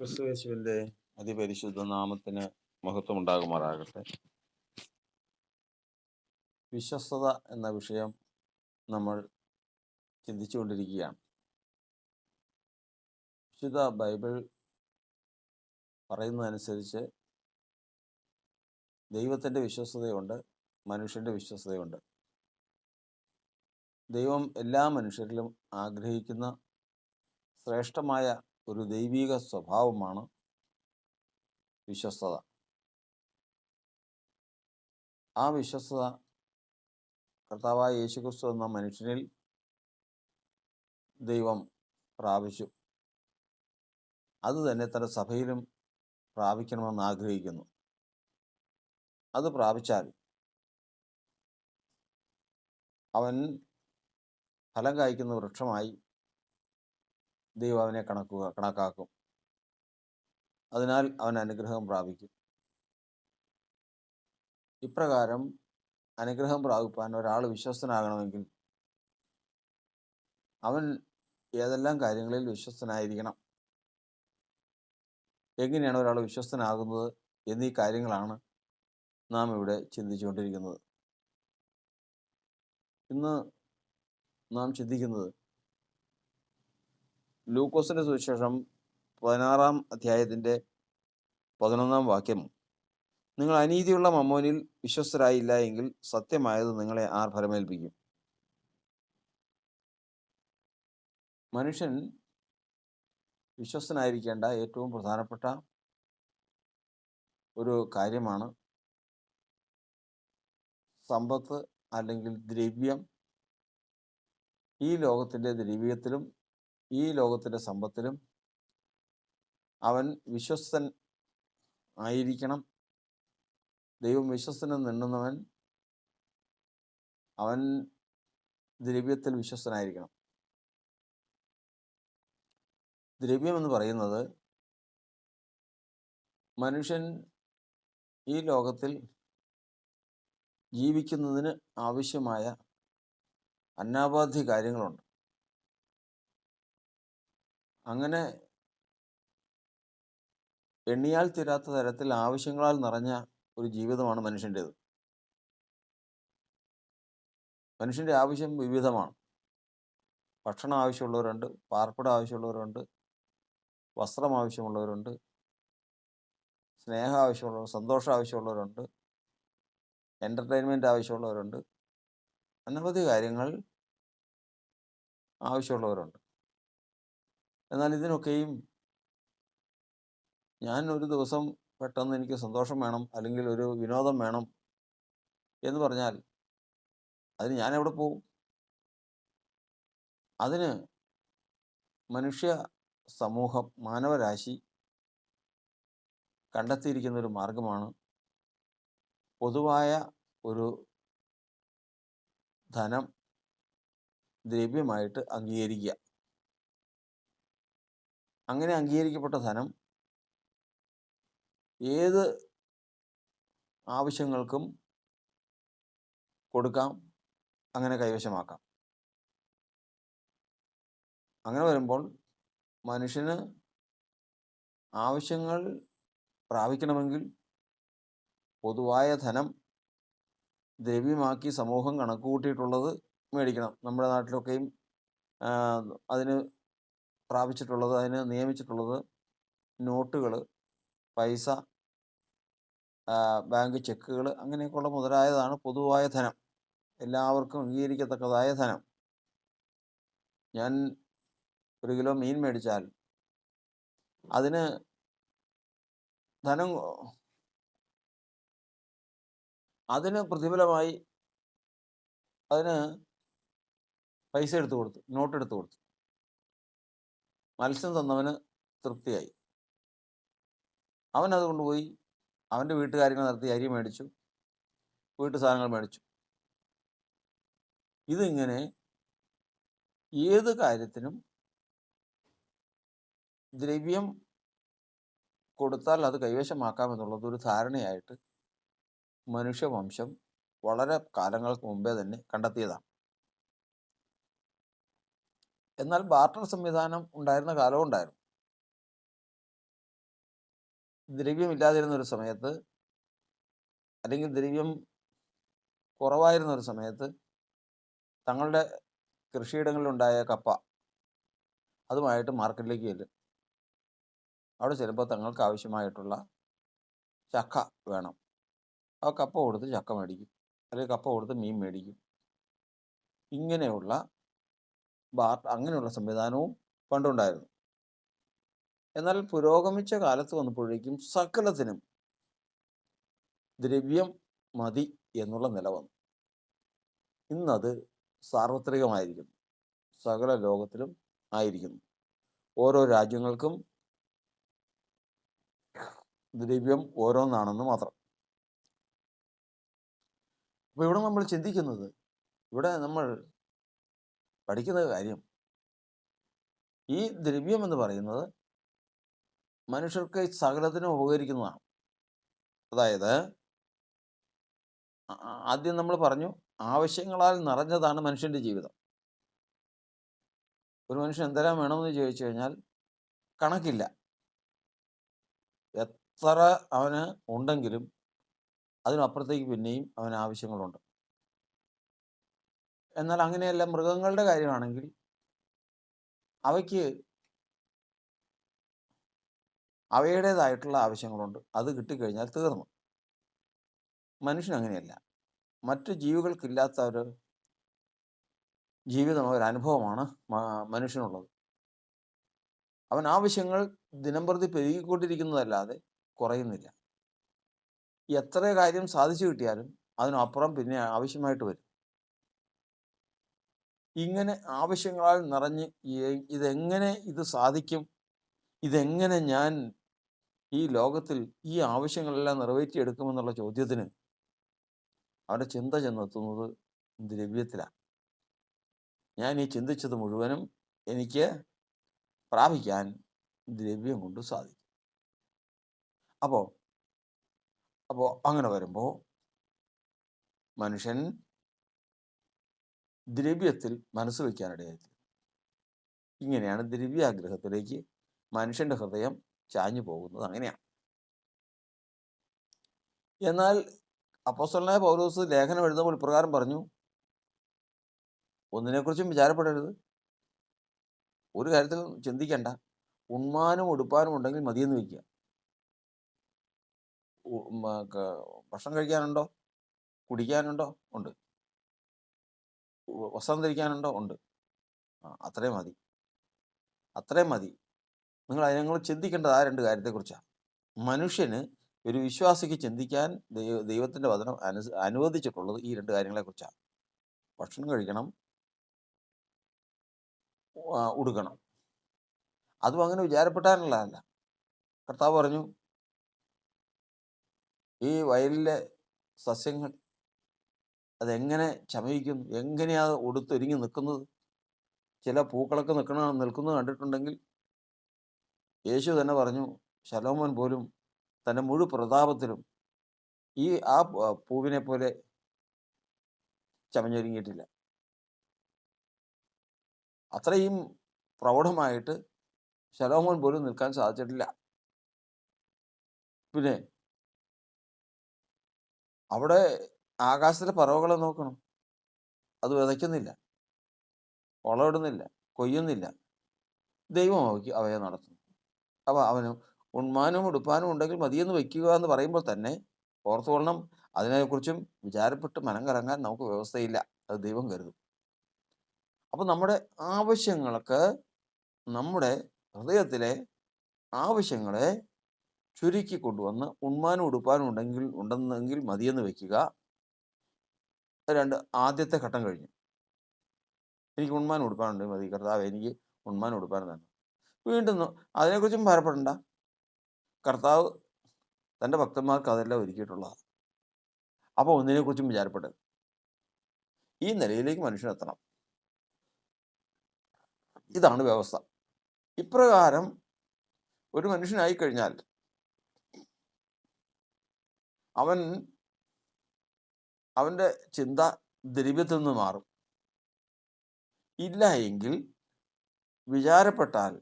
ക്രിസ്തുയേശുവിന്റെ അതിപരിശുദ്ധ നാമത്തിന് മഹത്വം ഉണ്ടാകുമാറാകട്ടെ വിശ്വസ്തത എന്ന വിഷയം നമ്മൾ ചിന്തിച്ചുകൊണ്ടിരിക്കുകയാണ്. വിശുദ്ധ ബൈബിൾ പറയുന്നതനുസരിച്ച് ദൈവത്തിന്റെ വിശ്വസ്തതയുണ്ട് മനുഷ്യന്റെ വിശ്വസ്തതയുണ്ട്. ദൈവം എല്ലാ മനുഷ്യരിലും ആഗ്രഹിക്കുന്ന ശ്രേഷ്ഠമായ ഒരു ദൈവിക സ്വഭാവമാണ് വിശ്വസ്തത. ആ വിശ്വസ്തത കർത്താവായ യേശുക്രിസ്തു എന്ന മനുഷ്യനിൽ ദൈവം പ്രാപിച്ചു. അത് തന്നെ തന്റെ സഭയിലും പ്രാപിക്കണമെന്ന് ആഗ്രഹിക്കുന്നു. അത് പ്രാപിച്ചാൽ അവൻ ഫലം കായ്ക്കുന്ന വൃക്ഷമായി ദൈവം അവനെ കണക്കുക കണക്കാക്കും. അതിനാൽ അവൻ അനുഗ്രഹം പ്രാപിക്കും. ഇപ്രകാരം അനുഗ്രഹം പ്രാപിപ്പാൻ ഒരാൾ വിശ്വസ്തനാകണമെങ്കിൽ അവൻ ഏതെല്ലാം കാര്യങ്ങളിൽ വിശ്വസ്തനായിരിക്കണം? എങ്ങനെയാണ് ഒരാൾ വിശ്വസ്തനാകുന്നത് എന്നീ കാര്യങ്ങളാണ് നാം ഇവിടെ ചിന്തിച്ചുകൊണ്ടിരിക്കുന്നത്. ഇന്ന് നാം ചിന്തിക്കുന്നത് ലൂക്കോസിന്റെ സുവിശേഷം പതിനാറാം അധ്യായത്തിന്റെ പതിനൊന്നാം വാക്യം. നിങ്ങൾ അനീതിയുള്ള മമ്മോനിൽ വിശ്വസ്തരായില്ല എങ്കിൽ സത്യമായത് നിങ്ങളെ ആർ ഫലമേൽപ്പിക്കും മനുഷ്യൻ വിശ്വസ്തനായിരിക്കേണ്ട ഏറ്റവും പ്രധാനപ്പെട്ട ഒരു കാര്യമാണ് സമ്പത്ത് അല്ലെങ്കിൽ ദ്രവ്യം. ഈ ലോകത്തിന്റെ ദ്രവ്യത്തിലും ഈ ലോകത്തിന്റെ സമ്പത്തിലും അവൻ വിശ്വസ്തൻ ആയിരിക്കണം. ദൈവം വിശ്വസ്തനെന്ന് എണ്ണുന്നവൻ അവൻ ദ്രവ്യത്തിൽ വിശ്വസ്തനായിരിക്കണം. ദ്രവ്യം എന്ന് പറയുന്നത് മനുഷ്യൻ ഈ ലോകത്തിൽ ജീവിക്കുന്നതിന് ആവശ്യമായ അന്നാപാധ്യ കാര്യങ്ങളുണ്ട്. അങ്ങനെ എണ്ണിയാൽ തീരാത്ത തരത്തിൽ ആവശ്യങ്ങളാൽ നിറഞ്ഞ ഒരു ജീവിതമാണ് മനുഷ്യന്റേത്. മനുഷ്യന്റെ ആവശ്യം വിവിധമാണ്. ഭക്ഷണം ആവശ്യമുള്ളവരുണ്ട് പാർപ്പിടം ആവശ്യമുള്ളവരുണ്ട് വസ്ത്രം ആവശ്യമുള്ളവരുണ്ട് സ്നേഹം ആവശ്യമുള്ളവർ സന്തോഷം ആവശ്യമുള്ളവരുണ്ട് എന്റർടൈൻമെന്റ് ആവശ്യമുള്ളവരുണ്ട് അനവധി കാര്യങ്ങൾ ആവശ്യമുള്ളവരുണ്ട്. എന്നാൽ ഇതിനൊക്കെയും ഞാൻ ഒരു ദിവസം പെട്ടെന്ന് എനിക്ക് സന്തോഷം വേണം അല്ലെങ്കിൽ ഒരു വിനോദം വേണം എന്ന് പറഞ്ഞാൽ അതിന് ഞാൻ എവിടെ പോകും അതിന് മനുഷ്യ സമൂഹം മാനവരാശി കണ്ടെത്തിയിരിക്കുന്ന ഒരു മാർഗമാണ് പൊതുവായ ഒരു ധനം ദ്രവ്യമായിട്ട് അംഗീകരിക്കുക. അങ്ങനെ അംഗീകരിക്കപ്പെട്ട ധനം ഏത് ആവശ്യങ്ങൾക്കും കൊടുക്കാം അങ്ങനെ കൈവശമാക്കാം. അങ്ങനെ വരുമ്പോൾ മനുഷ്യന് ആവശ്യങ്ങൾ പ്രാപിക്കണമെങ്കിൽ പൊതുവായ ധനം ദ്രവ്യമാക്കി സമൂഹം കണക്കുകൂട്ടിയിട്ടുള്ളത് മേടിക്കണം. നമ്മുടെ നാട്ടിലൊക്കെയും അതിന് പ്രാപിച്ചിട്ടുള്ളത് അതിന് നിയമിച്ചിട്ടുള്ളത് നോട്ടുകൾ പൈസ ബാങ്ക് ചെക്കുകൾ അങ്ങനെയൊക്കെയുള്ള മുതലായതാണ് പൊതുവായ ധനം. എല്ലാവർക്കും അംഗീകരിക്കത്തക്കതായ ധനം. ഞാൻ ഒരു കിലോ മീൻ മേടിച്ചാൽ അതിന് ധനം അതിന് പ്രതിഫലമായി അതിന് പൈസ എടുത്തു കൊടുത്തു നോട്ട് എടുത്തു കൊടുത്തു. മത്സ്യം തന്നവന് തൃപ്തിയായി. അവൻ അത് കൊണ്ടുപോയി അവന്റെ വീട്ടുകാര്യങ്ങൾ നടത്തി അരി മേടിച്ചു. വീട്ടു സാധനങ്ങൾ മേടിച്ചു. ഇതിങ്ങനെ ഏത് കാര്യത്തിനും ദ്രവ്യം കൊടുത്താൽ അത് കൈവശമാക്കാമെന്നുള്ളത് ഒരു ധാരണയായിട്ട് മനുഷ്യവംശം വളരെ കാലങ്ങൾക്ക് മുമ്പേ തന്നെ കണ്ടെത്തിയതാണ്. എന്നാൽ ബാർട്ടർ സംവിധാനം ഉണ്ടായിരുന്ന കാലവും ഉണ്ടായിരുന്നു. ദ്രവ്യമില്ലാതിരുന്ന ഒരു സമയത്ത് അല്ലെങ്കിൽ ദ്രവ്യം കുറവായിരുന്ന ഒരു സമയത്ത് തങ്ങളുടെ കൃഷിയിടങ്ങളിലുണ്ടായ കപ്പ അതുമായിട്ട് മാർക്കറ്റിലേക്ക് ചെല്ലും. അവിടെ ചെല്ലുമ്പോൾ തങ്ങൾക്ക് ആവശ്യമായിട്ടുള്ള ചക്ക വേണം. ആ കപ്പ കൊടുത്ത് ചക്ക മേടിക്കും. അല്ലെങ്കിൽ കപ്പ കൊടുത്ത് മീൻ മേടിക്കും. ഇങ്ങനെയുള്ള ബാർ അങ്ങനെയുള്ള സംവിധാനവും പണ്ടുണ്ടായിരുന്നു. എന്നാൽ പുരോഗമിച്ച കാലത്ത് വന്നപ്പോഴേക്കും സകലത്തിനും ദ്രവ്യം മതി എന്നുള്ള നില വന്നു. ഇന്നത് സാർവത്രികമായിരിക്കുന്നു സകല ലോകത്തിലും ആയിരിക്കുന്നു. ഓരോ രാജ്യങ്ങൾക്കും ദ്രവ്യം ഓരോന്നാണെന്ന് മാത്രം. അപ്പോൾ ഇവിടെ നമ്മൾ ചിന്തിക്കുന്നത് ഇവിടെ നമ്മൾ പഠിക്കുന്ന കാര്യം. ഈ ദ്രവ്യം എന്ന് പറയുന്നത് മനുഷ്യർക്ക് സകലത്തിനും ഉപകരിക്കുന്നതാണ്. അതായത് ആദ്യം നമ്മൾ പറഞ്ഞു ആവശ്യങ്ങളാൽ നിറഞ്ഞതാണ് മനുഷ്യന്റെ ജീവിതം. ഒരു മനുഷ്യൻ എന്തെല്ലാം വേണമെന്ന് ചോദിച്ചു കഴിഞ്ഞാൽ കണക്കില്ല. എത്ര അവന് ഉണ്ടെങ്കിലും അതിനപ്പുറത്തേക്ക് പിന്നെയും അവന് ആവശ്യങ്ങളുണ്ട്. എന്നാൽ അങ്ങനെയല്ല മൃഗങ്ങളുടെ കാര്യമാണെങ്കിൽ അവയ്ക്ക് അവയുടേതായിട്ടുള്ള ആവശ്യങ്ങളുണ്ട്. അത് കിട്ടിക്കഴിഞ്ഞാൽ തീർന്നു. മനുഷ്യൻ അങ്ങനെയല്ല. മറ്റു ജീവികൾക്കില്ലാത്ത ഒരു ജീവിതം ഒരു അനുഭവമാണ് മനുഷ്യനുള്ളത്. അവൻ ആവശ്യങ്ങൾ ദിനംപ്രതി പെരുകിക്കൊണ്ടിരിക്കുന്നതല്ലാതെ കുറയുന്നില്ല. എത്ര കാര്യം സാധിച്ചു കിട്ടിയാലും അതിനപ്പുറം പിന്നെ ആവശ്യമായിട്ട് വരും. ഇങ്ങനെ ആവശ്യങ്ങളാൽ നിറഞ്ഞ് ഇതെങ്ങനെ ഇത് സാധിക്കും? ഇതെങ്ങനെ ഞാൻ ഈ ലോകത്തിൽ ഈ ആവശ്യങ്ങളെല്ലാം നിറവേറ്റിയെടുക്കുമെന്നുള്ള ചോദ്യത്തിന് അവരുടെ ചിന്ത ചെന്നെത്തുന്നത് ദ്രവ്യത്തിലാണ് ഞാൻ ഈ ചിന്തിച്ചത് മുഴുവനും എനിക്ക് പ്രാപിക്കാൻ ദ്രവ്യം കൊണ്ട് സാധിക്കും. അപ്പോൾ അപ്പോൾ അങ്ങനെ വരുമ്പോൾ മനുഷ്യൻ ദ്രവ്യത്തിൽ മനസ്സ് വയ്ക്കാനിടയായി ഇങ്ങനെയാണ് ദ്രവ്യാഗ്രഹത്തിലേക്ക് മനുഷ്യന്റെ ഹൃദയം ചാഞ്ഞു പോകുന്നത് അങ്ങനെയാണ്. എന്നാൽ അപ്പോസ്തലനായ പൗലോസ് ലേഖനം എഴുതുമ്പോൾ ഇപ്രകാരം പറഞ്ഞു ഒന്നിനെക്കുറിച്ചും വിചാരപ്പെടരുത്. ഒരു കാര്യത്തിൽ ചിന്തിക്കണ്ട. ഉണ്മാനും ഉടുപ്പാനും ഉണ്ടെങ്കിൽ മതിയെന്ന് വയ്ക്കുക. ഭക്ഷണം കഴിക്കാനുണ്ടോ? കുടിക്കാനുണ്ടോ? ഉണ്ട്. വസ്ത്രം ധരിക്കാനുണ്ടോ ഉണ്ട്. അത്രയും മതി. അത്രയും മതി. നിങ്ങൾ അതിനങ്ങൾ ചിന്തിക്കേണ്ടത് ആ രണ്ട് കാര്യത്തെക്കുറിച്ചാണ് മനുഷ്യന് ഒരു വിശ്വാസിക്ക് ചിന്തിക്കാൻ ദൈവ ദൈവത്തിന്റെ വചനം അനു അനുവദിച്ചിട്ടുള്ളത് ഈ രണ്ട് കാര്യങ്ങളെക്കുറിച്ചാണ് ഭക്ഷണം കഴിക്കണം. ഉടുക്കണം. അതും അങ്ങനെ വിചാരപ്പെട്ടാനുള്ളതല്ല കർത്താവ് പറഞ്ഞു ഈ വയലിലെ സസ്യങ്ങൾ അതെങ്ങനെ ചമയിക്കുന്നു എങ്ങനെയാണ് ഒടുത്തൊരുങ്ങി നിൽക്കുന്നത് ചില പൂക്കളൊക്കെ നിൽക്കണ നിൽക്കുന്നത് കണ്ടിട്ടുണ്ടെങ്കിൽ യേശു തന്നെ പറഞ്ഞു ശലോമോൻ പോലും തന്റെ മുഴു പ്രതാപത്തിലും ഈ ആ പൂവിനെ പോലെ ചമഞ്ഞൊരുങ്ങിയിട്ടില്ല. അത്രയും പ്രൗഢമായിട്ട് ശലോമോൻ പോലും നിൽക്കാൻ സാധിച്ചിട്ടില്ല. പിന്നെ അവിടെ ആകാശത്തിലെ പറവകളെ നോക്കണം. അത് വിതയ്ക്കുന്നില്ല. വളമിടുന്നില്ല. കൊയ്യുന്നില്ല. ദൈവം അവയ്ക്ക് അവയെ നടത്തുന്നു. അപ്പോൾ അവന് ഉണ്മാനും ഉടുപ്പാനും ഉണ്ടെങ്കിൽ മതിയെന്ന് വയ്ക്കുക എന്ന് പറയുമ്പോൾ തന്നെ ഓർത്തുകൊള്ളണം. അതിനെക്കുറിച്ചും വിചാരപ്പെട്ട് മനം കറങ്ങാൻ നമുക്ക് വ്യവസ്ഥയില്ല. അത് ദൈവം കരുതും. അപ്പോൾ നമ്മുടെ ആവശ്യങ്ങൾക്ക് നമ്മുടെ ഹൃദയത്തിലെ ആവശ്യങ്ങളെ ചുരുക്കി കൊണ്ടുവന്ന് ഉണ്മാനും ഉടുപ്പാനും ഉണ്ടെങ്കിൽ ഉണ്ടെന്നെങ്കിൽ മതിയെന്ന് വെക്കുക രണ്ട് ആദ്യത്തെ ഘട്ടം കഴിഞ്ഞു. എനിക്ക് ഉണ്മാൻ ഉടുപ്പാനുണ്ട് മതി കർത്താവ് എനിക്ക് ഉണ്മാൻ ഉടുപ്പാനും തന്നെ വീണ്ടും അതിനെക്കുറിച്ചും ഭാരപ്പെടണ്ട. കർത്താവ് തന്റെ ഭക്തന്മാർക്ക് അതെല്ലാം ഒരുക്കിയിട്ടുള്ളതാണ്. അപ്പോൾ ഒന്നിനെക്കുറിച്ചും വിചാരപ്പെടരുത് ഈ നിലയിലേക്ക് മനുഷ്യൻ എത്തണം. ഇതാണ് വ്യവസ്ഥ. ഇപ്രകാരം ഒരു മനുഷ്യനായി കഴിഞ്ഞാൽ അവൻ അവന്റെ ചിന്ത ദ്രവ്യത്തിൽ നിന്ന് മാറും. ഇല്ല എങ്കിൽ വിചാരപ്പെട്ടാൽ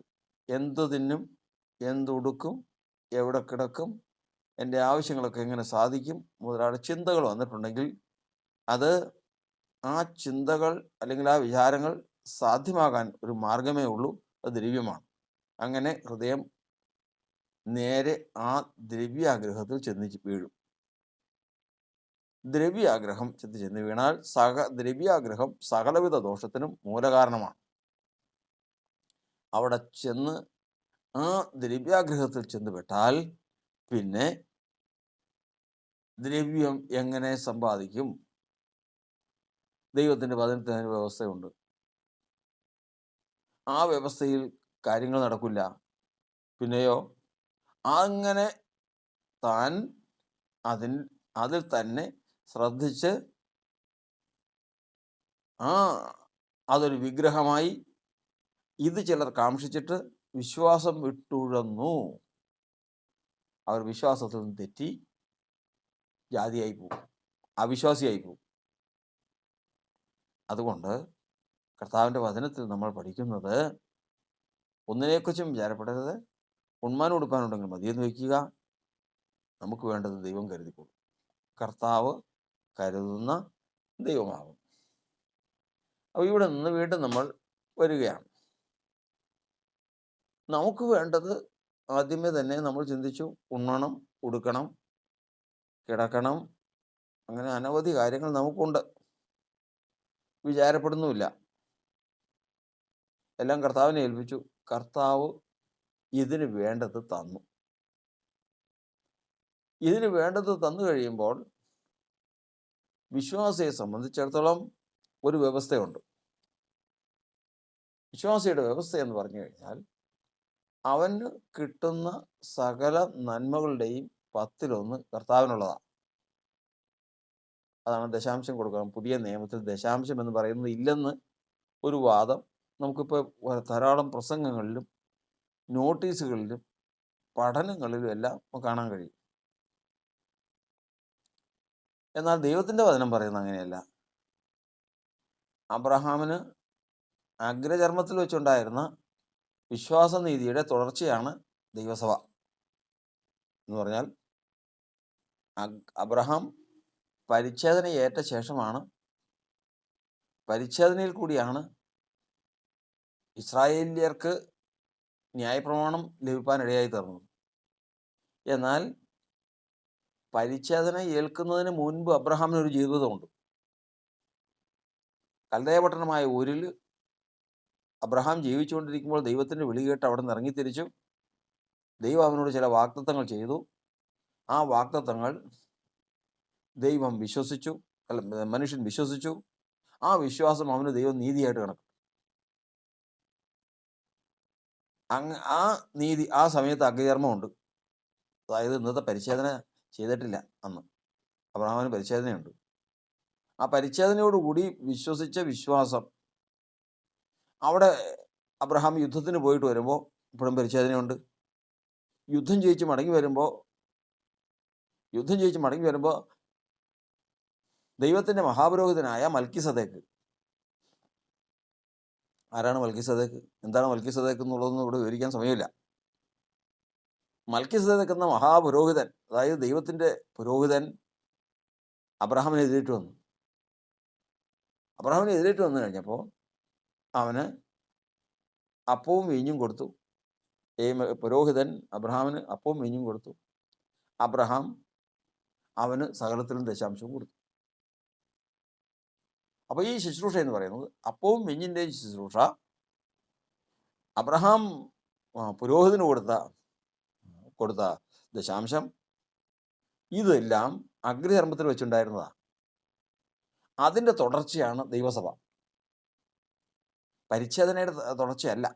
എന്തു തിന്നും എന്തുടുക്കും എവിടെ കിടക്കും എന്റെ ആവശ്യങ്ങളൊക്കെ എങ്ങനെ സാധിക്കും മുതലായ ചിന്തകൾ വന്നിട്ടുണ്ടെങ്കിൽ അത് ആ ചിന്തകൾ അല്ലെങ്കിൽ ആ വിചാരങ്ങൾ സാധ്യമാകാൻ ഒരു മാർഗമേ ഉള്ളൂ. അത് ദ്രവ്യമാണ്. അങ്ങനെ ഹൃദയം നേരെ ആ ദ്രവ്യാഗ്രഹത്തിൽ ചെന്ന് വീഴും. ദ്രവ്യാഗ്രഹം ചെന്ന് വീണാൽ സക ദ്രവ്യാഗ്രഹം സകലവിധ ദോഷത്തിനും മൂലകാരണമാണ്. അവിടെ ചെന്ന് ആ ദ്രവ്യാഗ്രഹത്തിൽ ചെന്ന് പെട്ടാൽ പിന്നെ ദ്രവ്യം എങ്ങനെ സമ്പാദിക്കും? ദൈവത്തിന്റെ പതിനെട്ട് വ്യവസ്ഥയുണ്ട്. ആ വ്യവസ്ഥയിൽ കാര്യങ്ങൾ നടക്കില്ല. പിന്നെയോ അങ്ങനെ താൻ അതിൽ അതിൽ തന്നെ ശ്രദ്ധിച്ച് ആ അതൊരു വിഗ്രഹമായി ഇത് ചിലർ കാക്ഷിച്ചിട്ട് വിശ്വാസം വിട്ടുഴന്നു. അവർ വിശ്വാസത്തിൽ നിന്ന് തെറ്റി ജാതിയായി പോകും അവിശ്വാസിയായി പോകും അതുകൊണ്ട് കർത്താവിന്റെ വചനത്തിൽ നമ്മൾ പഠിക്കുന്നത് ഒന്നിനെക്കുറിച്ചും വിചാരപ്പെടരുത്. ഉണ്മാൻ കൊടുക്കാനുണ്ടെങ്കിൽ മതിയെന്ന് വയ്ക്കുക. നമുക്ക് വേണ്ടത് ദൈവം കരുതിക്കൊള്ളും കർത്താവ് കരുതുന്ന ദൈവമാകും അപ്പോൾ ഇവിടെ നിന്ന് വീണ്ടും നമ്മൾ വരികയാണ്. നമുക്ക് വേണ്ടത് ആദ്യമേ തന്നെ നമ്മൾ ചിന്തിച്ചു ഉണ്ണണം ഉടുക്കണം കിടക്കണം. അങ്ങനെ അനവധി കാര്യങ്ങൾ നമുക്കുണ്ട്. വിചാരപ്പെടുന്നുമില്ല. എല്ലാം കർത്താവിനെ ഏൽപ്പിച്ചു. കർത്താവ് ഇതിന് വേണ്ടത് തന്നു. ഇതിന് വേണ്ടത് തന്നു കഴിയുമ്പോൾ വിശ്വാസിയെ സംബന്ധിച്ചിടത്തോളം ഒരു വ്യവസ്ഥയുണ്ട്. വിശ്വാസിയുടെ വ്യവസ്ഥ എന്ന് പറഞ്ഞു കഴിഞ്ഞാൽ അവന് കിട്ടുന്ന സകല നന്മകളുടെയും പത്തിലൊന്ന് കർത്താവിനുള്ളതാണ്. അതാണ് ദശാംശം കൊടുക്കണം പുതിയ നിയമത്തിൽ ദശാംശം എന്ന് പറയുന്നത് ഇല്ലെന്ന് ഒരു വാദം നമുക്കിപ്പോൾ ധാരാളം പ്രസംഗങ്ങളിലും നോട്ടീസുകളിലും പഠനങ്ങളിലും എല്ലാം കാണാൻ കഴിയും. എന്നാൽ ദൈവത്തിന്റെ വചനം പറയുന്നത് അങ്ങനെയല്ല. അബ്രഹാമിന് അഗ്രചർമ്മത്തിൽ വെച്ചുണ്ടായിരുന്ന വിശ്വാസനീതിയുടെ തുടർച്ചയാണ് ദൈവസഭ എന്ന് പറഞ്ഞാൽ അബ്രഹാം പരിച്ഛേദന ഏറ്റ ശേഷമാണ് പരിച്ഛേദനയിൽ കൂടിയാണ് ഇസ്രായേലിയർക്ക് ന്യായപ്രമാണം ലഭിക്കാനിടയായി തീർന്നത്. എന്നാൽ പരിച്ഛേദന ഏൽക്കുന്നതിന് മുൻപ് അബ്രഹാമിന് ഒരു ജീവിതമുണ്ട്. കൽദയപട്ടണമായ ഊരിൽ അബ്രഹാം ജീവിച്ചുകൊണ്ടിരിക്കുമ്പോൾ ദൈവത്തിന്റെ വിളി കേട്ട് അവിടെ നിന്ന് ഇറങ്ങിത്തിരിച്ചു. ദൈവം അവനോട് ചില വാക്തത്വങ്ങൾ ചെയ്തു. ആ വാക്തത്വങ്ങൾ ദൈവം വിശ്വസിച്ചു. അല്ല മനുഷ്യൻ വിശ്വസിച്ചു. ആ വിശ്വാസം അവന് ദൈവം നീതിയായിട്ട് കണക്കും. അങ്ങ് ആ നീതി ആ സമയത്ത് അഗ്രകർമ്മമുണ്ട് അതായത് ഇന്നത്തെ പരിച്ഛേദന ചെയ്തിട്ടില്ല അന്ന്. അബ്രഹാമിന് പരിച്ഛേദനയുണ്ട്. ആ പരിച്ഛേദനയോടുകൂടി വിശ്വസിച്ച വിശ്വാസം അവിടെ അബ്രഹാം യുദ്ധത്തിന് പോയിട്ട് വരുമ്പോൾ ഇപ്പോഴും പരിച്ഛേദനയുണ്ട്. യുദ്ധം ജയിച്ച് മടങ്ങി വരുമ്പോൾ യുദ്ധം ജയിച്ച് മടങ്ങി വരുമ്പോൾ ദൈവത്തിന്റെ മഹാപുരോഹിതനായ മൽക്കി സദേക്ക് ആരാണ് മൽക്കി സദേക്ക് എന്താണ് മൽക്കി സദേക്ക് എന്നുള്ളതൊന്നും ഇവിടെ വിവരിക്കാൻ സമയമില്ല. മൽക്കി സദേക്ക് എന്ന മഹാപുരോഹിതൻ അതായത് ദൈവത്തിന്റെ പുരോഹിതൻ അബ്രഹാമിനെ എതിരേറ്റ് വന്നു. അബ്രഹാമിനെ എതിരേറ്റ് വന്നു കഴിഞ്ഞപ്പോൾ അവന് അപ്പവും വീഞ്ഞും കൊടുത്തു. ഈ പുരോഹിതൻ അബ്രഹാമിന് അപ്പവും വീഞ്ഞും കൊടുത്തു. അബ്രഹാം അവന് സകലത്തിലും ദശാംശവും കൊടുത്തു. അപ്പോൾ ഈ ശുശ്രൂഷ എന്ന് പറയുന്നത് അപ്പവും വെഞ്ഞിന്റെയും ശുശ്രൂഷ അബ്രഹാം പുരോഹിതന് കൊടുത്ത കൊടുത്ത ദശാംശം. ഇതെല്ലാം അഗ്രധർമ്മത്തിൽ വെച്ചുണ്ടായിരുന്നതാണ് അതിന്റെ തുടർച്ചയാണ് ദൈവസഭ. പരിച്ഛേദനയുടെ തുടർച്ചയല്ല.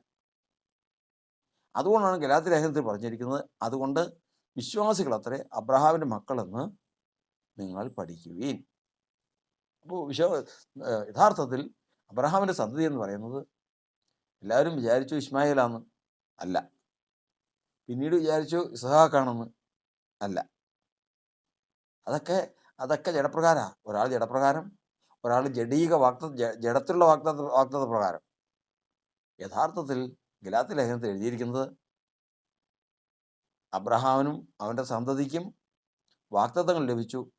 അതുകൊണ്ടാണ് ഗലാത്തി ലേഖനത്തിൽ പറഞ്ഞിരിക്കുന്നത് അതുകൊണ്ട് വിശ്വാസികൾ അത്രേ അബ്രഹാമിന്റെ മക്കളെന്ന് നിങ്ങൾ പഠിക്കുവീൻ. അപ്പോൾ വിശ്വ യഥാർത്ഥത്തിൽ അബ്രഹാമിന്റെ സന്തതി എന്ന് പറയുന്നത് എല്ലാവരും വിചാരിച്ചു ഇസ്മായിലാന്ന് അല്ല. പിന്നീട് വിചാരിച്ചു ഇസഹാക്കാണെന്ന്. അല്ല. അതൊക്കെ അതൊക്കെ ജഡപ്രകാരമാണ് ഒരാൾ ജഡപ്രകാരം ഒരാൾ ജഡീക വാക്ത ജഡത്തിലുള്ള വാക്ത വാക്തത്വ പ്രകാരം. യഥാർത്ഥത്തിൽ ഗലാത്തി ലേഖനത്തിൽ എഴുതിയിരിക്കുന്നത് അബ്രഹാമിനും അവന്റെ സന്തതിക്കും വാക്തത്വങ്ങൾ ലഭിച്ചു.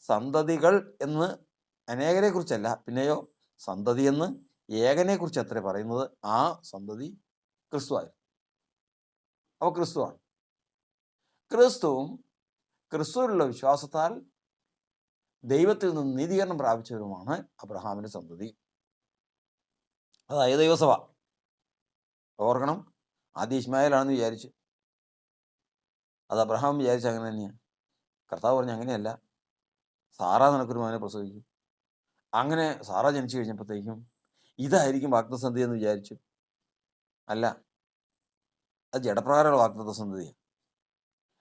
സന്തതികൾ എന്ന് അനേകരെ കുറിച്ചല്ല പിന്നെയോ സന്തതി എന്ന് ഏകനെ കുറിച്ച് അത്ര പറയുന്നത് ആ സന്തതി ക്രിസ്തുവായിരുന്നു. അപ്പോൾ ക്രിസ്തുവാണ്. ക്രിസ്തുവും ക്രിസ്തുവിലുള്ള വിശ്വാസത്താൽ ദൈവത്തിൽ നിന്ന് നീതീകരണം പ്രാപിച്ചവരുമാണ് അബ്രഹാമിന്റെ സന്തതി. അതായത് ദൈവസഭ. ഓർക്കണം ആദ്യ ഇസ്മായിലാണെന്ന് വിചാരിച്ചു. അത് അബ്രഹാം വിചാരിച്ച അങ്ങനെ തന്നെയാണ്. കർത്താവ് പറഞ്ഞ അങ്ങനെയല്ല. സാറ നിനക്കൊരു മകനെ പ്രസവിക്കും. അങ്ങനെ സാറ ജനിച്ചു കഴിഞ്ഞപ്പോഴത്തേക്കും ഇതായിരിക്കും ഭക്തസന്ധി എന്ന് വിചാരിച്ചു. അല്ല അത് ജഡപ്രകാരമുള്ള വാഗ്ദത്ത സന്തതിയാണ്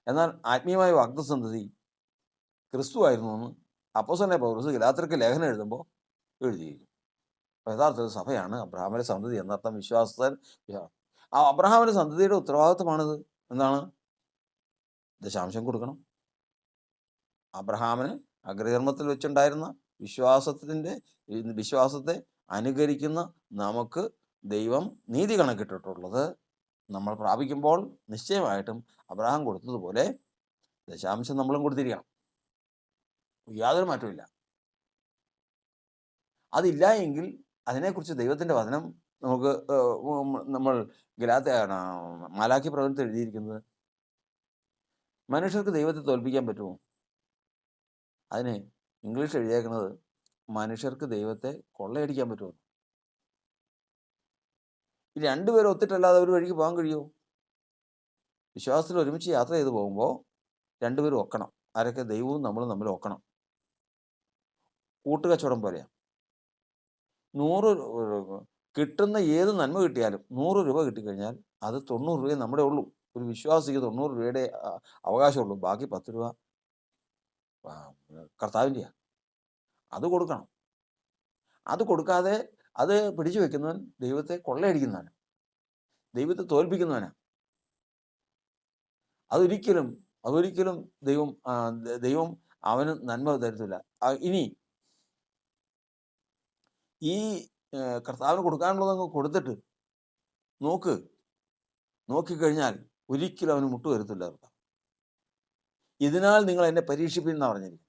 എന്നാൽ ആത്മീയമായ വാക്തസന്ധതി ക്രിസ്തു ആയിരുന്നു എന്ന് അപ്പോസനെ പൗരസ് ഗലാത്രക്ക് ലേഖനം എഴുതുമ്പോൾ എഴുതിയിരിക്കും അപ്പോൾ യഥാർത്ഥത്തിൽ സഭയാണ് അബ്രഹാമിന്റെ സന്തതി എന്നർത്ഥം വിശ്വാസത്തിൽ ആ അബ്രഹാമിന്റെ സന്തതിയുടെ ഉത്തരവാദിത്വമാണിത്. എന്താണ്? ദശാംശം കൊടുക്കണം. അബ്രഹാമിന് അഗ്രകർമ്മത്തിൽ വെച്ചുണ്ടായിരുന്ന വിശ്വാസത്തിന്റെ വിശ്വാസത്തെ അനുകരിക്കുന്ന നമുക്ക് ദൈവം നീതി കണക്കിട്ടിട്ടുള്ളത്. നമ്മൾ പ്രാപിക്കുമ്പോൾ നിശ്ചയമായിട്ടും അബ്രഹാം കൊടുത്തതുപോലെ ദശാംശം നമ്മളും കൊടുത്തിരിക്കണം. യാതൊരു മാറ്റമില്ല അതില്ല എങ്കിൽ അതിനെക്കുറിച്ച് ദൈവത്തിന്റെ വചനം നമുക്ക് നമ്മൾ ഗലാത്ത മാലാഖി പ്രവചനത്തിൽ എഴുതിയിരിക്കുന്നത് മനുഷ്യർക്ക് ദൈവത്തെ തോൽപ്പിക്കാൻ പറ്റുമോ? അതിന് ഇംഗ്ലീഷ് എഴുതിയേക്കുന്നത് മനുഷ്യർക്ക് ദൈവത്തെ കൊള്ളയടിക്കാൻ പറ്റുമോ? ഈ രണ്ടുപേരും ഒത്തിട്ടല്ലാതെ ഒരു വഴിക്ക് പോകാൻ കഴിയുമോ? വിശ്വാസത്തിൽ ഒരുമിച്ച് യാത്ര ചെയ്ത് പോകുമ്പോൾ രണ്ടുപേരും ഒക്കണം. ആരൊക്കെ? ദൈവവും നമ്മളും തമ്മിൽ ഒക്കണം. കൂട്ടുകച്ചവടം പോലെയാണ് നൂറ് കിട്ടുന്ന ഏത് നന്മ കിട്ടിയാലും നൂറ് രൂപ കിട്ടിക്കഴിഞ്ഞാൽ അത് തൊണ്ണൂറ് രൂപയെ നമ്മുടെ ഉള്ളൂ. ഒരു വിശ്വാസിക്ക് തൊണ്ണൂറ് രൂപയുടെ അവകാശമുള്ളൂ ബാക്കി പത്ത് രൂപ കർത്താവിന്റെയാണ് അത് കൊടുക്കണം. അത് കൊടുക്കാതെ അത് പിടിച്ചു വെക്കുന്നവൻ ദൈവത്തെ കൊള്ളയടിക്കുന്നവനാണ് ദൈവത്തെ തോൽപ്പിക്കുന്നവനാണ് അതൊരിക്കലും അതൊരിക്കലും ദൈവം ദൈവം അവന് നന്മ തരത്തില്ല. ഇനി ഈ കർത്താവിന് കൊടുക്കാനുള്ളതങ്ങ് കൊടുത്തിട്ട് നോക്ക് നോക്കിക്കഴിഞ്ഞാൽ ഒരിക്കലും അവന് മുട്ടു വരുത്തില്ല കർത്താവ്. ഇതിനാൽ നിങ്ങൾ എന്നെ പരീക്ഷിപ്പിക്കുന്ന പറഞ്ഞിരിക്കും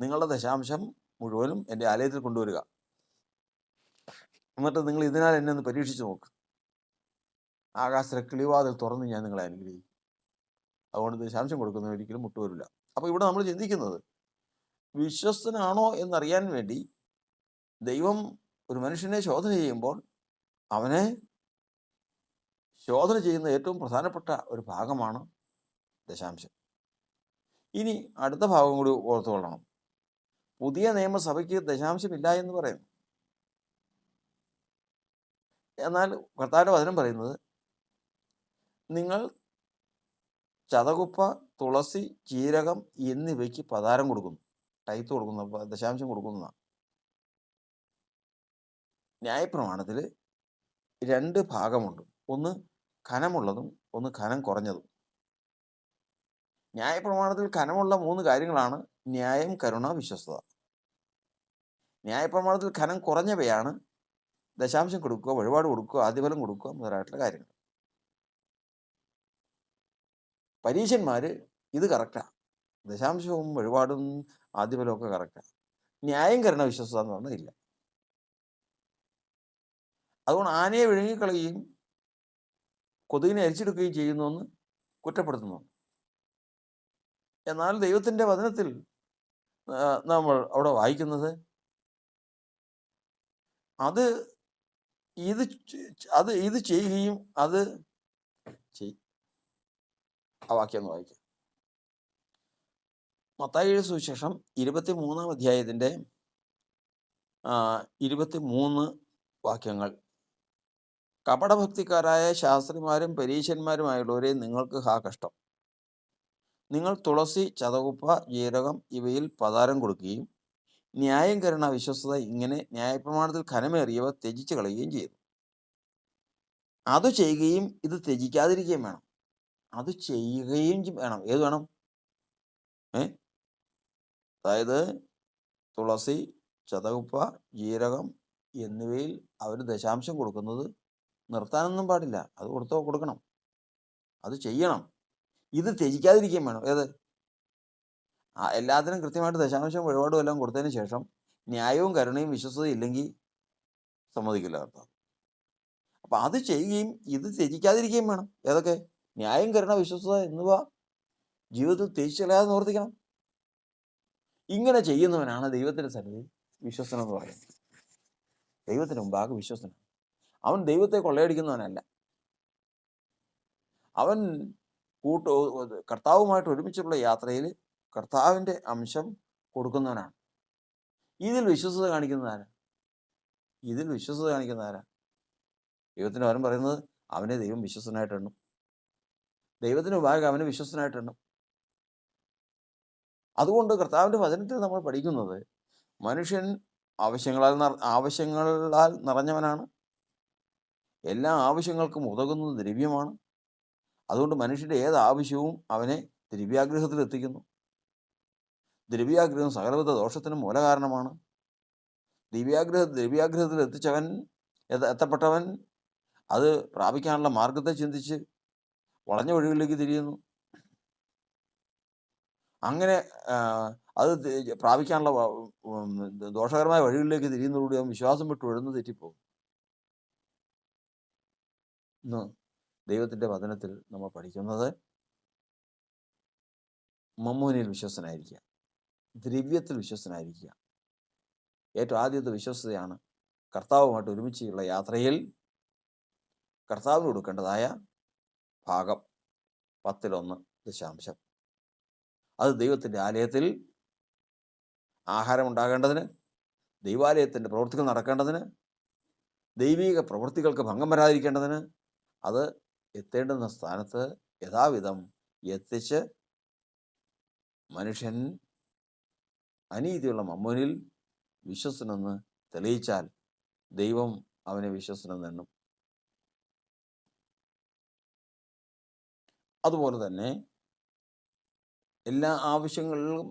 നിങ്ങളുടെ ദശാംശം മുഴുവനും എന്റെ ആലയത്തിൽ കൊണ്ടുവരിക. എന്നിട്ട് നിങ്ങൾ ഇതിനാൽ എന്നെ ഒന്ന് പരീക്ഷിച്ചു നോക്ക്. ആകാശത്തിലെ കിളിവാതിൽ തുറന്ന് ഞാൻ നിങ്ങളെ അനുഗ്രഹിക്കും. അതുകൊണ്ട് ദശാംശം കൊടുക്കുന്ന ഒരിക്കലും മുട്ടുവരില്ല അപ്പോൾ ഇവിടെ നമ്മൾ ചിന്തിക്കുന്നത് വിശ്വസ്തനാണോ എന്നറിയാൻ വേണ്ടി ദൈവം ഒരു മനുഷ്യനെ ശോധന ചെയ്യുമ്പോൾ അവനെ ശോധന ചെയ്യുന്ന ഏറ്റവും പ്രധാനപ്പെട്ട ഒരു ഭാഗമാണ് ദശാംശം ഇനി അടുത്ത ഭാഗം കൂടി ഓർത്തുകൊള്ളണം. പുതിയ നിയമസഭയ്ക്ക് ദശാംശമില്ല എന്ന് പറയുന്നു. എന്നാൽ കർത്താവിന്റെ വചനം പറയുന്നത് നിങ്ങൾ ചതകുപ്പ തുളസി ജീരകം എന്നിവയ്ക്ക് പതാരം കൊടുക്കുന്നു. ടൈത്ത് കൊടുക്കുന്ന ദശാംശം കൊടുക്കുന്നതാണ് ന്യായപ്രമാണത്തിൽ രണ്ട് ഭാഗമുണ്ട്. ഒന്ന് ഖനമുള്ളതും ഒന്ന് ഖനം കുറഞ്ഞതും. ന്യായപ്രമാണത്തിൽ ഖനമുള്ള മൂന്ന് കാര്യങ്ങളാണ് ന്യായം കരുണ വിശ്വസ്തത. ന്യായപ്രമാണത്തിൽ ഖനം കുറഞ്ഞവയാണ് ദശാംശം കൊടുക്കുക വഴിപാട് കൊടുക്കുക ആദ്യഫലം കൊടുക്കുക മുതലായിട്ടുള്ള കാര്യങ്ങൾ. പരീശന്മാർ ഇത് കറക്റ്റാ ദശാംശവും വഴിപാടും ആദ്യഫലവും ഒക്കെ കറക്റ്റാ ന്യായം കരണ വിശ്വസത എന്ന് പറഞ്ഞാൽ ഇല്ല. അതുകൊണ്ട് ആനയെ വിഴുങ്ങിക്കളയുകയും കൊതുകിനെ അരിച്ചെടുക്കുകയും ചെയ്യുന്നു എന്ന് കുറ്റപ്പെടുത്തുന്നു. എന്നാൽ ദൈവത്തിന്റെ വചനത്തിൽ നമ്മൾ അവിടെ വായിക്കുന്നത് അത് ഇത് അത് ഇത് ചെയ്യുകയും അത് ചെയ് ആ വാക്യം വായിക്കാം. മത്തായിയുടെ സുവിശേഷം ഇരുപത്തി മൂന്നാം അധ്യായത്തിന്റെ ഇരുപത്തി മൂന്ന് വാക്യങ്ങൾ. കപടഭക്തിക്കാരായ ശാസ്ത്രിമാരും പരീശന്മാരുമായുള്ളവരെ നിങ്ങൾക്ക് ഹാ കഷ്ടം. നിങ്ങൾ തുളസി ചതകുപ്പ ജീരകം ഇവയിൽ പതാരം കൊടുക്കുകയും ന്യായം കരുണ വിശ്വസ്തത ഇങ്ങനെ ന്യായപ്രമാണത്തിൽ ഖനമേറിയവ ത്യജിച്ചു കളയുകയും ചെയ്തു. അത് ചെയ്യുകയും ഇത് ത്യജിക്കാതിരിക്കുകയും വേണം. അത് ചെയ്യുകയും വേണം. ഏത് വേണം? ഏ? അതായത് തുളസി ചതകുപ്പ ജീരകം എന്നിവയിൽ അവർ ദശാംശം കൊടുക്കുന്നത് നിർത്താനൊന്നും പാടില്ല. അത് കൊടുത്തോ കൊടുക്കണം. അത് ചെയ്യണം. ഇത് ത്യജിക്കാതിരിക്കുകയും വേണം. ഏത്? എല്ലാത്തിനും കൃത്യമായിട്ട് ദശാംശം വഴിപാടും എല്ലാം കൊടുത്തതിന് ശേഷം ന്യായവും കരുണയും വിശ്വസതയും ഇല്ലെങ്കിൽ സമ്മതിക്കില്ല കർത്താവ്. അപ്പം അത് ചെയ്യുകയും ഇത് ത്യജിക്കാതിരിക്കുകയും വേണം. ഏതൊക്കെ? ന്യായം കരുണ വിശ്വസത എന്നിവ ജീവിതത്തിൽ ത്യജിച്ച് കളയാതെ നിവർത്തിക്കണം. ഇങ്ങനെ ചെയ്യുന്നവനാണ് ദൈവത്തിന്റെ സന്നിധി വിശ്വസനം എന്ന് പറയുന്നത്. ദൈവത്തിന് മുമ്പാകെ വിശ്വസനം അവൻ ദൈവത്തെ കൊള്ളയടിക്കുന്നവനല്ല. അവൻ കൂട്ട് കർത്താവുമായിട്ട് ഒരുമിച്ചുള്ള യാത്രയിൽ കർത്താവിന്റെ അംശം കൊടുക്കുന്നവനാണ്. ഇതിൽ വിശ്വസത കാണിക്കുന്നതാരാ ഇതിൽ വിശ്വസത കാണിക്കുന്ന ആരാ? ദൈവത്തിന് അവൻ പറയുന്നത് അവനെ ദൈവം വിശ്വസനായിട്ടെണ്ണും ദൈവത്തിന് മുമ്പാകെ അവനെ വിശ്വസനായിട്ടെണ്ണും അതുകൊണ്ട് കർത്താവിന്റെ വചനത്തിൽ നമ്മൾ പഠിക്കുന്നത് മനുഷ്യൻ ആവശ്യങ്ങളാൽ ആവശ്യങ്ങളാൽ നിറഞ്ഞവനാണ്. എല്ലാ ആവശ്യങ്ങൾക്കും ഉതകുന്നത് ദ്രവ്യമാണ്. അതുകൊണ്ട് മനുഷ്യന്റെ ഏത് ആവശ്യവും അവനെ ദ്രവ്യാഗ്രഹത്തിൽ എത്തിക്കുന്നു ദ്രവ്യാഗ്രഹം സകലവിധ ദോഷത്തിനും മൂലകാരണമാണ് ദിവ്യാഗ്രഹ ദ്രവ്യാഗ്രഹത്തിൽ എത്തിച്ചവൻ എത്ത- എത്തപ്പെട്ടവൻ അത് പ്രാപിക്കാനുള്ള മാർഗത്തെ ചിന്തിച്ച് വളഞ്ഞ വഴികളിലേക്ക് തിരിയുന്നു. അങ്ങനെ അത് പ്രാപിക്കാനുള്ള ദോഷകരമായ വഴികളിലേക്ക് തിരിയുന്നതോടുകൂടി അവൻ വിശ്വാസം വിട്ട് എഴുന്ന് തെറ്റിപ്പോകും. ഇന്ന് ദൈവത്തിന്റെ വചനത്തിൽ നമ്മൾ പഠിക്കുന്നത് മമ്മൂനിൽ വിശ്വസനായിരിക്കുക ദ്രവ്യത്തിൽ വിശ്വസനായിരിക്കുക ഏറ്റവും ആദ്യത്തെ വിശ്വസ്തയാണ് കർത്താവുമായിട്ട് ഒരുമിച്ചുള്ള യാത്രയിൽ കർത്താവിന് കൊടുക്കേണ്ടതായ ഭാഗം പത്തിലൊന്ന് ദശാംശം. അത് ദൈവത്തിന്റെ ആലയത്തിൽ ആഹാരം ഉണ്ടാകേണ്ടതിന് ദൈവാലയത്തിന്റെ പ്രവൃത്തികൾ നടക്കേണ്ടതിന് ദൈവിക പ്രവൃത്തികൾക്ക് ഭംഗം വരാതിരിക്കേണ്ടതിന് അത് എത്തേണ്ടുന്ന സ്ഥാനത്ത് യഥാവിധം എത്തിച്ച് മനുഷ്യൻ അനീതിയുള്ള മമ്മോനിൽ വിശ്വസനെന്ന് തെളിയിച്ചാൽ ദൈവം അവനെ വിശ്വസനെന്ന് അതുപോലെ തന്നെ എല്ലാ ആവശ്യങ്ങളിലും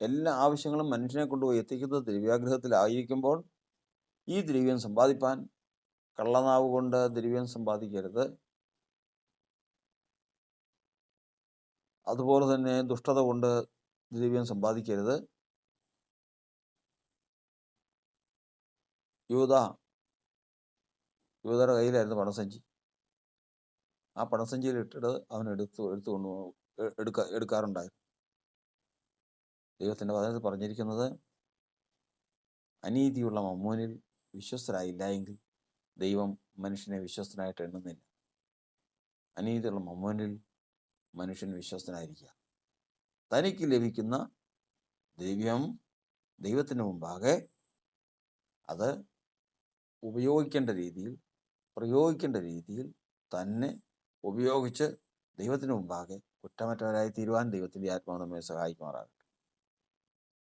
എല്ലാ ആവശ്യങ്ങളും മനുഷ്യനെ കൊണ്ടുപോയി എത്തിക്കുന്നത് ദ്രവ്യാഗ്രഹത്തിലായിരിക്കുമ്പോൾ ഈ ദ്രവ്യം സമ്പാദിപ്പാൻ കള്ളനാവ് കൊണ്ട് ദ്രവ്യം സമ്പാദിക്കരുത്. അതുപോലെ തന്നെ ദുഷ്ടത കൊണ്ട് ദ്രവ്യം സമ്പാദിക്കരുത്. യൂത യൂതയുടെ കയ്യിലായിരുന്നു പണസഞ്ചി ആ പണസഞ്ചിയിൽ ഇട്ടിട്ട് അവൻ എടുത്തു എടുത്തു കൊണ്ടു എടുക്ക എടുക്കാറുണ്ടായിരുന്നു. ദൈവത്തിന്റെ വചനത്തിൽ പറഞ്ഞിരിക്കുന്നത് അനീതിയുള്ള മമ്മൂനിൽ വിശ്വസ്തരായില്ല എങ്കിൽ ദൈവം മനുഷ്യനെ വിശ്വസ്തനായിട്ട് എണ്ണുന്നില്ല. അനീതിയുള്ള മമ്മൂനിൽ മനുഷ്യൻ വിശ്വസ്തനായിരിക്കുക. തനിക്ക് ലഭിക്കുന്ന ദ്രവ്യം ദൈവത്തിന് മുമ്പാകെ അത് ഉപയോഗിക്കേണ്ട രീതിയിൽ പ്രയോഗിക്കേണ്ട രീതിയിൽ തന്നെ ഉപയോഗിച്ച് ദൈവത്തിന് മുമ്പാകെ കുറ്റമറ്റവരായി തീരുവാൻ ദൈവത്തിന്റെ ആത്മാവ് നമ്മെ സഹായിക്കുമാറാകട്ടെ.